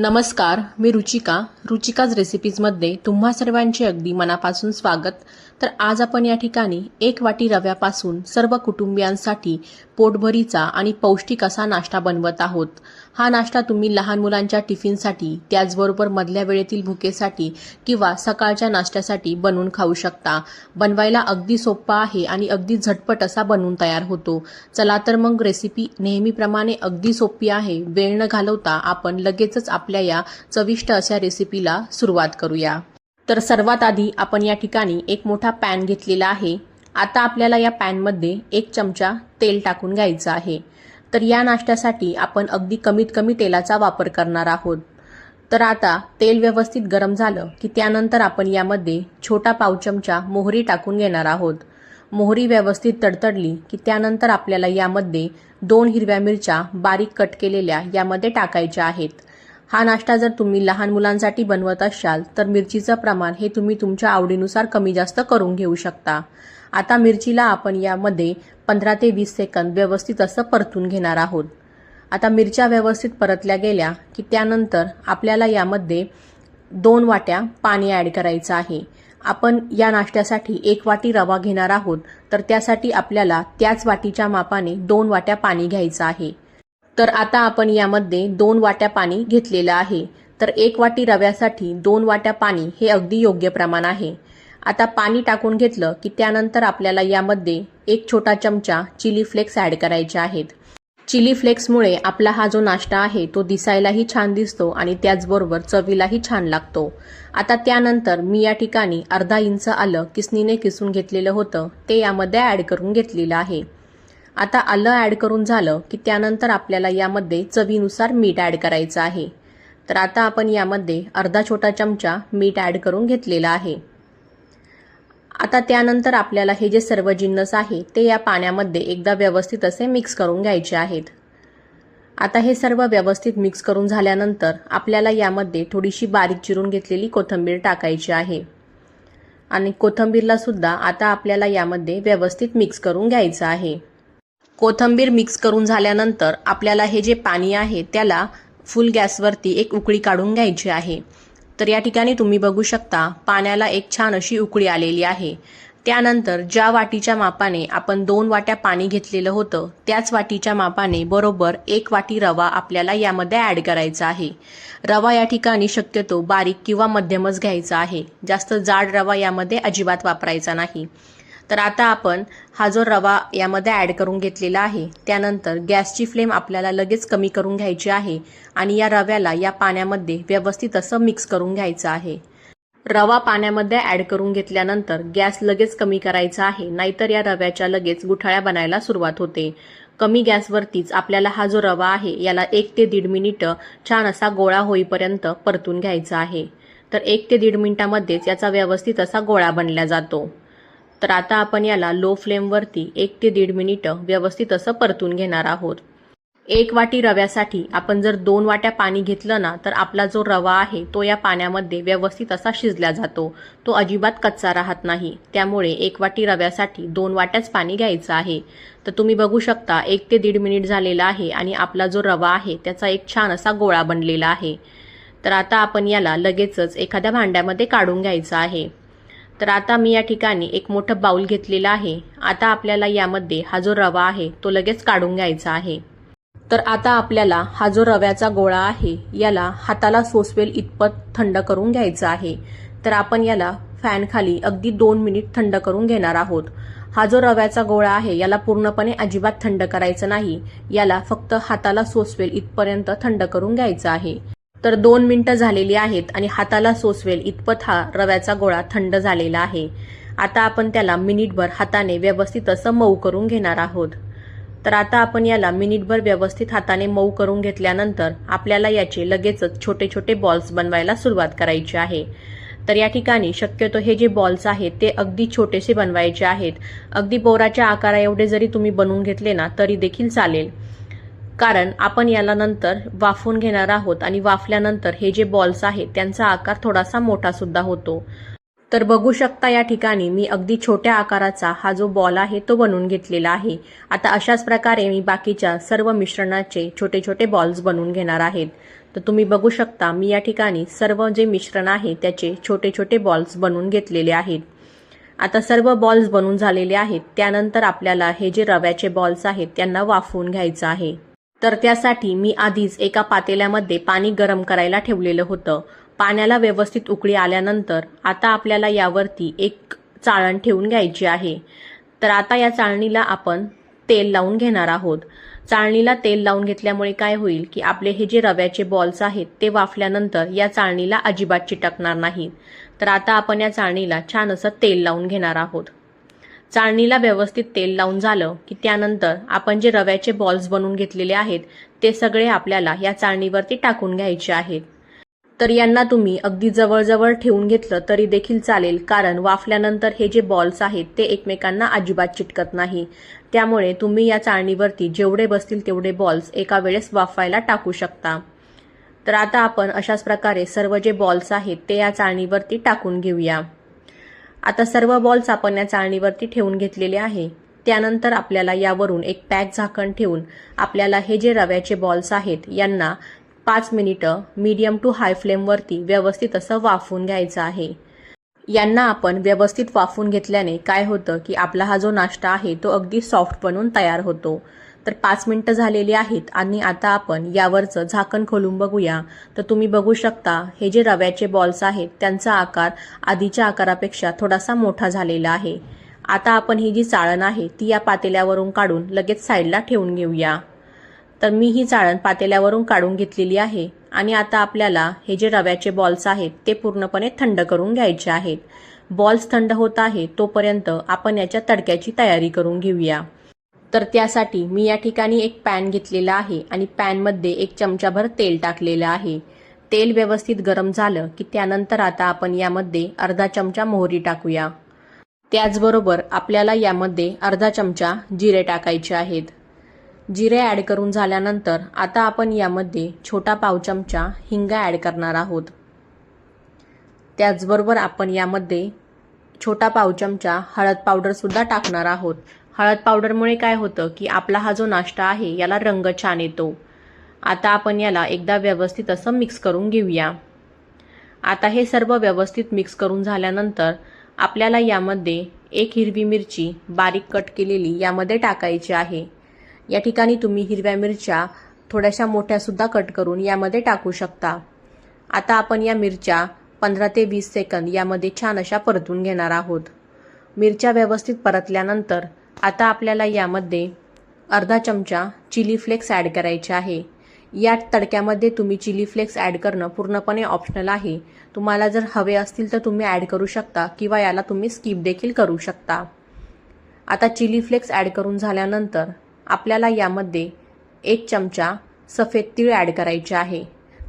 नमस्कार मी रुचिका. रुचिकाज रेसिपीजमध्ये तुम्हा सर्वांचे अगदी मनापासून स्वागत. तर आज आपण या ठिकाणी एक वाटी रव्यापासून सर्व कुटुंबियांसाठी पोटभरीचा आणि पौष्टिक असा नाश्ता बनवत आहोत. हा नाश्ता तुम्ही लहान मुलांच्या टिफिनसाठी त्याचबरोबर मधल्या वेळेतील भुकेसाठी किंवा सकाळच्या नाश्त्यासाठी बनवून खाऊ शकता. बनवायला अगदी सोपा आहे आणि अगदी झटपट असा बनवून तयार होतो. चला तर मग रेसिपी नेहमीप्रमाणे अगदी सोपी आहे. वेळ न घालवता आपण लगेचच आपल्या या चविष्ट अशा रेसिपीला सुरुवात करूया. तर सर्वात आधी आपण या ठिकाणी एक मोठा पॅन घेतलेला आहे. आता आपल्याला या पॅनमध्ये एक चमचा तेल टाकून घ्यायचं आहे. तर या नाश्त्यासाठी आपण अगदी कमीत कमी तेलाचा वापर करणार आहोत. तर आता तेल व्यवस्थित गरम झालं की त्यानंतर आपण यामध्ये छोटा पाव चमचा मोहरी टाकून घेणार आहोत. मोहरी व्यवस्थित तडतडली की त्यानंतर आपल्याला यामध्ये दोन हिरव्या मिरच्या बारीक कट केलेल्या यामध्ये टाकायच्या आहेत. हा नाश्ता जर तुम्ही लहान मुलांसाठी बनवत असाल तर मिरचीचं प्रमाण हे तुम्ही तुमच्या आवडीनुसार कमी जास्त करून घेऊ शकता. आता मिरचीला आपण यामध्ये पंधरा ते वीस सेकंद व्यवस्थित असं परतून घेणार आहोत. आता मिरच्या व्यवस्थित परतल्या गेल्या की त्यानंतर आपल्याला यामध्ये दोन वाट्या पाणी ॲड करायचं आहे. आपण या नाश्त्यासाठी एक वाटी रवा घेणार आहोत तर त्यासाठी आपल्याला त्याच वाटीच्या मापाने दोन वाट्या पाणी घ्यायचं आहे. तर आता आपण यामध्ये दोन वाट्या पाणी घेतलेलं आहे. तर एक वाटी रव्यासाठी दोन वाट्या पाणी हे अगदी योग्य प्रमाण आहे. आता पाणी टाकून घेतलं की त्यानंतर आपल्याला यामध्ये एक छोटा चमचा चिली फ्लेक्स ॲड करायचे आहेत. चिली फ्लेक्समुळे आपला हा जो नाश्ता आहे तो दिसायलाही छान दिसतो आणि त्याचबरोबर चवीलाही छान लागतो. आता त्यानंतर मी या ठिकाणी अर्धा इंच आलं किसनीने किसून घेतलेलं होतं. ते यामध्ये ॲड करून घेतलेलं आहे. आता आलं ॲड करून झालं की त्यानंतर आपल्याला यामध्ये चवीनुसार मीठ ॲड करायचं आहे. तर आता आपण यामध्ये अर्धा छोटा चमचा मीठ ॲड करून घेतलेला आहे. आता त्यानंतर आपल्याला हे जे सर्व जिन्नस आहे ते या पाण्यामध्ये एकदा व्यवस्थित असे मिक्स करून घ्यायचे आहेत. आता हे सर्व व्यवस्थित मिक्स करून झाल्यानंतर आपल्याला यामध्ये थोडीशी बारीक चिरून घेतलेली कोथिंबीर टाकायची आहे. आणि कोथिंबीरला सुद्धा आता आपल्याला यामध्ये व्यवस्थित मिक्स करून घ्यायचं आहे. कोथंबीर मिक्स करून झाल्यानंतर आपल्याला हे जे पाणी आहे त्याला फुल गॅसवरती एक उकळी काढून घ्यायची आहे. तर या ठिकाणी तुम्ही बघू शकता पाण्याला एक छान अशी उकळी आलेली आहे. त्यानंतर ज्या वाटीच्या मापाने आपण दोन वाट्या पाणी घेतलेलं होतं त्याच वाटीच्या मापाने बरोबर एक वाटी रवा आपल्याला यामध्ये ॲड करायचा आहे. रवा या ठिकाणी शक्यतो बारीक किंवा मध्यमच घ्यायचा आहे. जास्त जाड रवा यामध्ये अजिबात वापरायचा नाही. तर आता आपण हा जो रवा यामध्ये ॲड करून घेतलेला आहे त्यानंतर गॅसची फ्लेम आपल्याला लगेच कमी करून घ्यायची आहे आणि या रव्याला या पाण्यामध्ये व्यवस्थित असं मिक्स करून घ्यायचं आहे. रवा पाण्यामध्ये ॲड करून घेतल्यानंतर गॅस लगेच कमी करायचा आहे नाहीतर या रव्याच्या लगेच गुठाळ्या बनायला सुरुवात होते. कमी गॅसवरतीच आपल्याला हा जो रवा आहे याला एक ते दीड मिनिटं छान असा गोळा होईपर्यंत परतून घ्यायचा आहे. तर एक ते दीड मिनिटामध्येच याचा व्यवस्थित असा गोळा बनला जातो. तर आता आपण याला लो फ्लेमवरती एक ते दीड मिनिटं व्यवस्थित असं परतून घेणार आहोत. एक वाटी रव्यासाठी आपण जर दोन वाट्या पाणी घेतलं ना तर आपला जो रवा आहे तो या पाण्यामध्ये व्यवस्थित असा शिजला जातो. तो अजिबात कच्चा राहत नाही. त्यामुळे एक वाटी रव्यासाठी दोन वाट्याच पाणी घ्यायचं आहे. तर तुम्ही बघू शकता एक ते दीड मिनिट झालेला आहे आणि आपला जो रवा आहे त्याचा एक छान असा गोळा बनलेला आहे. तर आता आपण याला लगेचच एखाद्या भांड्यामध्ये काढून घ्यायचं आहे. तर आता मी या ठिकाणी एक मोठं बाऊल घेतलेलं आहे. आता आपल्याला यामध्ये हा जो रवा आहे तो लगेच काढून घ्यायचा आहे. तर आता आपल्याला हा जो रव्याचा गोळा आहे याला हाताला सोसवेल इतपत थंड करून घ्यायचा आहे. तर आपण याला फॅन खाली अगदी दोन मिनिट थंड करून घेणार आहोत. हा जो रव्याचा गोळा आहे याला पूर्णपणे अजिबात थंड करायचं नाही. याला फक्त हाताला सोसवेल इथपर्यंत थंड करून घ्यायचं आहे. तर दोन मिनिटं झालेली आहेत आणि हाताला सोसवेल इतपत हा रव्याचा गोळा थंड झालेला आहे. आता आपण त्याला मिनिटभर हाताने व्यवस्थित असं मऊ करून घेणार आहोत. तर आता आपण याला मिनिटभर व्यवस्थित हाताने मऊ करून घेतल्यानंतर आपल्याला याचे लगेचच छोटे छोटे बॉल्स बनवायला सुरुवात करायची आहे. तर या ठिकाणी शक्यतो हे जे बॉल्स आहेत ते अगदी छोटेसे बनवायचे आहेत. अगदी बोराच्या आकारा एवढे जरी तुम्ही बनवून घेतले ना तरी देखील चालेल. कारण आपण याला नंतर वाफवून घेणार आहोत आणि वाफल्यानंतर हे जे बॉल्स आहेत त्यांचा आकार थोडासा मोठा सुद्धा होतो. तर बघू शकता या ठिकाणी मी अगदी छोट्या आकाराचा हा जो बॉल आहे तो बनवून घेतलेला आहे. आता अशाच प्रकारे मी बाकीच्या सर्व मिश्रणाचे छोटे छोटे बॉल्स बनवून घेणार आहेत. तर तुम्ही बघू शकता मी या ठिकाणी सर्व जे मिश्रण आहे त्याचे छोटे छोटे बॉल्स बनवून घेतलेले आहेत. आता सर्व बॉल्स बनवून झालेले आहेत. त्यानंतर आपल्याला हे जे रव्याचे बॉल्स आहेत त्यांना वाफवून घ्यायचं आहे. तर त्यासाठी मी आधीच एका पातेल्यामध्ये पाणी गरम करायला ठेवलेलं होतं. पाण्याला व्यवस्थित उकळी आल्यानंतर आता आपल्याला यावरती एक चाळण ठेवून घ्यायची आहे. तर आता या चाळणीला आपण तेल लावून घेणार आहोत. चाळणीला तेल लावून घेतल्यामुळे काय होईल की आपले हे जे रव्याचे बॉल्स आहेत ते वाफल्यानंतर या चाळणीला अजिबात चिटकणार नाहीत. तर आता आपण या चाळणीला छान असं तेल लावून घेणार आहोत. चाळणीला व्यवस्थित तेल लावून झालं की त्यानंतर आपण जे रव्याचे बॉल्स बनवून घेतलेले आहेत ते सगळे आपल्याला या चाळणीवरती टाकून घ्यायचे आहेत. तर यांना तुम्ही अगदी जवळजवळ ठेवून घेतलं तरी देखील चालेल कारण वाफल्यानंतर हे जे बॉल्स आहेत ते एकमेकांना अजिबात चिटकत नाही. त्यामुळे तुम्ही या चाळणीवरती जेवढे बसतील तेवढे बॉल्स एका वेळेस वाफवायला टाकू शकता. तर आता आपण अशाच प्रकारे सर्व जे बॉल्स आहेत ते या चाळणीवरती टाकून घेऊया. आता सर्व बॉल्स आपण या चाळणीवरती ठेवून घेतलेले आहे. त्यानंतर आपल्याला यावरून एक पॅक झाकण ठेवून आपल्याला हे जे रव्याचे बॉल्स आहेत यांना पाच मिनिटं मीडियम टू हाय फ्लेमवरती व्यवस्थित असं वाफवून घ्यायचं आहे. यांना आपण व्यवस्थित वाफवून घेतल्याने काय होतं की आपला हा जो नाश्ता आहे तो अगदी सॉफ्ट बनून तयार होतो. तर पाच मिनटं झालेली आहेत आणि आता आपण यावरचं झाकण खोलून बघूया. तर तुम्ही बघू शकता हे जे रव्याचे बॉल्स आहेत त्यांचा आकार आधीच्या आकारापेक्षा थोडासा मोठा झालेला आहे. आता आपण ही जी चाळण आहे ती या पातेल्यावरून काढून लगेच साईडला ठेवून घेऊया. तर मी ही चाळण पातेल्यावरून काढून घेतलेली आहे आणि आता आपल्याला हे जे रव्याचे बॉल्स आहेत ते पूर्णपणे थंड करून घ्यायचे आहेत. बॉल्स थंड होत आहे तोपर्यंत आपण याच्या तडक्याची तयारी करून घेऊया. तर त्यासाठी मी या ठिकाणी एक पॅन घेतलेला आहे आणि पॅनमध्ये एक चमचाभर तेल टाकलेलं आहे. तेल व्यवस्थित गरम झालं की त्यानंतर आता आपण यामध्ये अर्धा चमचा मोहरी टाकूया. त्याचबरोबर आपल्याला यामध्ये अर्धा चमचा जिरे टाकायचे आहेत. जिरे ॲड करून झाल्यानंतर आता आपण यामध्ये छोटा पाव चमचा हिंगा ॲड करणार आहोत. त्याचबरोबर आपण यामध्ये छोटा पाव चमचा हळद पावडरसुद्धा टाकणार आहोत. हळद पावडरमुळे काय होतं की आपला हा जो नाश्ता आहे याला रंग छान येतो. आता आपण याला एकदा व्यवस्थित असं मिक्स करून घेऊया. आता हे सर्व व्यवस्थित मिक्स करून झाल्यानंतर आपल्याला यामध्ये एक हिरवी मिरची बारीक कट केलेली यामध्ये टाकायची आहे. या ठिकाणी तुम्ही हिरव्या मिरच्या थोड्याशा मोठ्यासुद्धा कट करून यामध्ये टाकू शकता. आता आपण या मिरच्या पंधरा ते वीस सेकंद यामध्ये छान अशा परतून घेणार आहोत. मिरच्या व्यवस्थित परतल्यानंतर आता आपल्याला यामध्ये अर्धा चमचा चिली फ्लेक्स ॲड करायचे आहे. या तडक्यामध्ये तुम्ही चिली फ्लेक्स ॲड करणं पूर्णपणे ऑप्शनल आहे. तुम्हाला जर हवे असतील तर तुम्ही ॲड करू शकता किंवा याला तुम्ही स्किप देखील करू शकता. आता चिली फ्लेक्स ॲड करून झाल्यानंतर आपल्याला यामध्ये एक चमचा सफेद तीळ ॲड करायचे आहे.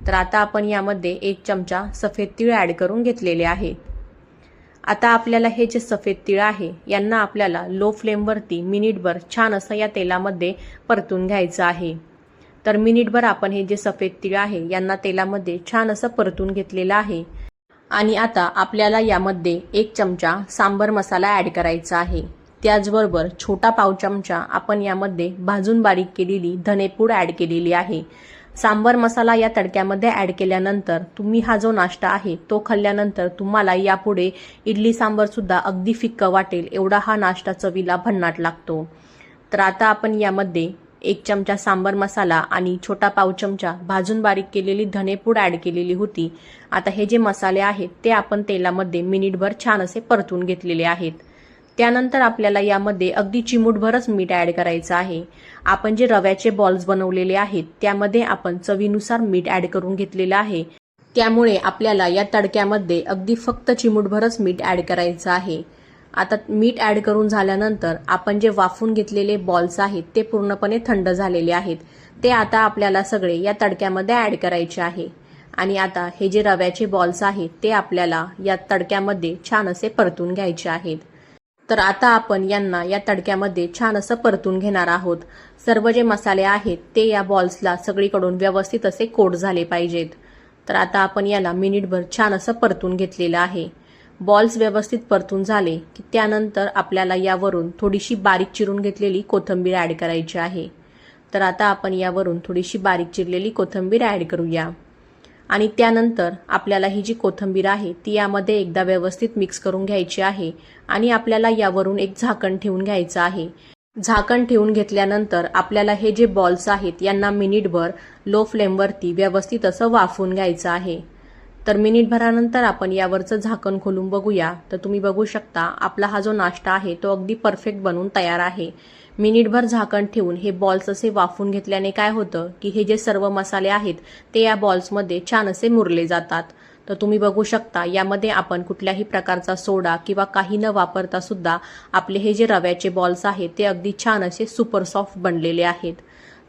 तर आता आपण यामध्ये एक चमचा सफेद तीळ ॲड करून घेतलेले आहे. आता आपल्याला हे जे सफेद तीळ आहे यांना आपल्याला लो फ्लेमवरती मिनिटभर छान असं या तेलामध्ये परतून घ्यायचं आहे. तर मिनिटभर आपण हे जे सफेद तीळ आहे यांना तेलामध्ये छान असं परतून घेतलेलं आहे. आणि आता आपल्याला यामध्ये एक चमचा सांबर मसाला ॲड करायचा आहे. त्याचबरोबर छोटा पाव चमचा आपण यामध्ये भाजून बारीक केलेली धनेपूड ॲड केलेली आहे. सांबर मसाला या तडक्यामध्ये ॲड केल्यानंतर तुम्ही हा जो नाश्ता आहे तो खाल्ल्यानंतर तुम्हाला यापुढे इडली सांबरसुद्धा अगदी फिक्क वाटेल एवढा हा नाश्ता चवीला भन्नाट लागतो. तर आता आपण यामध्ये एक चमचा सांबर मसाला आणि छोटा पाव चमचा भाजून बारीक केलेली धनेपूड ॲड केलेली होती. आता हे जे मसाले आहेत ते आपण तेलामध्ये मिनिटभर छान असे परतून घेतलेले आहेत. त्यानंतर आपल्याला यामध्ये अगदी चिमूटभरच मीठ ॲड करायचं आहे. आपण जे रव्याचे बॉल्स बनवलेले आहेत त्यामध्ये आपण चवीनुसार मीठ ॲड करून घेतलेलं आहे. त्यामुळे आपल्याला या तडक्यामध्ये अगदी फक्त चिमूटभरच मीठ ॲड करायचं आहे. आता मीठ ॲड करून झाल्यानंतर आपण जे वाफून घेतलेले बॉल्स आहेत ते पूर्णपणे थंड झालेले आहेत. ते आता आपल्याला सगळे या तडक्यामध्ये ॲड करायचे आहे. आणि आता हे जे रव्याचे बॉल्स आहेत ते आपल्याला या तडक्यामध्ये छान असे परतून घ्यायचे आहेत. तर आता आपण यांना या तडक्यामध्ये छान असं परतून घेणार आहोत. सर्व जे मसाले आहेत ते या बॉल्सला सगळीकडून व्यवस्थित असे कोट झाले पाहिजेत. तर आता आपण याला मिनिटभर छान असं परतून घेतलेलं आहे. बॉल्स व्यवस्थित परतून झाले की त्यानंतर आपल्याला यावरून थोडीशी बारीक चिरून घेतलेली कोथिंबीर ॲड करायची आहे. तर आता आपण यावरून थोडीशी बारीक चिरलेली कोथिंबीर ॲड करूया. आणि त्यानंतर आपल्याला ही जी कोथिंबीर आहे ती यामध्ये एकदा व्यवस्थित मिक्स करून घ्यायची आहे आणि आपल्याला यावरून एक झाकण ठेवून घ्यायचं आहे. झाकण ठेवून घेतल्यानंतर आपल्याला हे जे बॉल्स आहेत यांना मिनिटभर लो फ्लेमवरती व्यवस्थित असं वाफवून घ्यायचं आहे. तर मिनिटभरानंतर आपण यावरचं झाकण खोलून बघूया. तर तुम्ही बघू शकता आपला हा जो नाश्ता आहे तो अगदी परफेक्ट बनून तयार आहे. मिनिटभर झाकण ठेवून हे बॉल्स असे वाफून घेतल्याने काय होतं की हे जे सर्व मसाले आहेत ते या बॉल्समध्ये छान असे मुरले जातात. तर तुम्ही बघू शकता यामध्ये आपण कुठल्याही प्रकारचा सोडा किंवा काही न वापरता सुद्धा आपले हे जे रव्याचे बॉल्स आहेत ते अगदी छान असे सुपर सॉफ्ट बनलेले आहेत.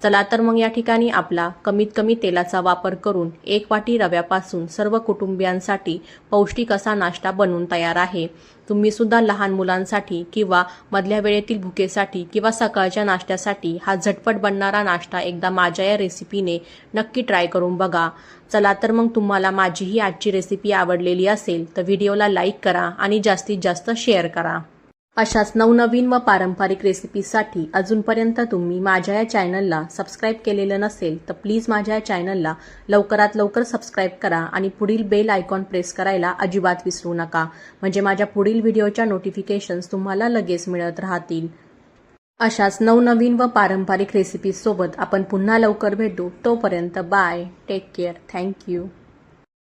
चला तर मग या ठिकाणी आपला कमीत कमी तेलाचा वापर करून एक वाटी रव्यापासून सर्व कुटुंबियांसाठी पौष्टिक असा नाश्ता बनवून तयार आहे. तुम्ही सुद्धा लहान मुलांसाठी किंवा मधल्या वेळेतील भुकेसाठी किंवा सकाळच्या नाश्त्यासाठी हा झटपट बनणारा नाश्ता एकदा माझ्या या रेसिपीने नक्की ट्राय करून बघा. चला तर मग तुम्हाला माझी ही आजची रेसिपी आवडलेली असेल तर व्हिडिओला लाईक करा आणि जास्तीत जास्त शेअर करा. अशाच नवनवीन व पारंपरिक रेसिपीसाठी अजूनपर्यंत तुम्ही माझ्या या चॅनलला सबस्क्राईब केलेलं नसेल तर प्लीज माझ्या या चॅनलला लवकरात लवकर सबस्क्राईब करा आणि पुढील बेल आयकॉन प्रेस करायला अजिबात विसरू नका. म्हणजे माझ्या पुढील व्हिडिओच्या नोटिफिकेशन्स तुम्हाला लगेच मिळत राहतील. अशाच नवनवीन व पारंपरिक रेसिपीसोबत आपण पुन्हा लवकर भेटू. तोपर्यंत बाय टेक केअर थँक्यू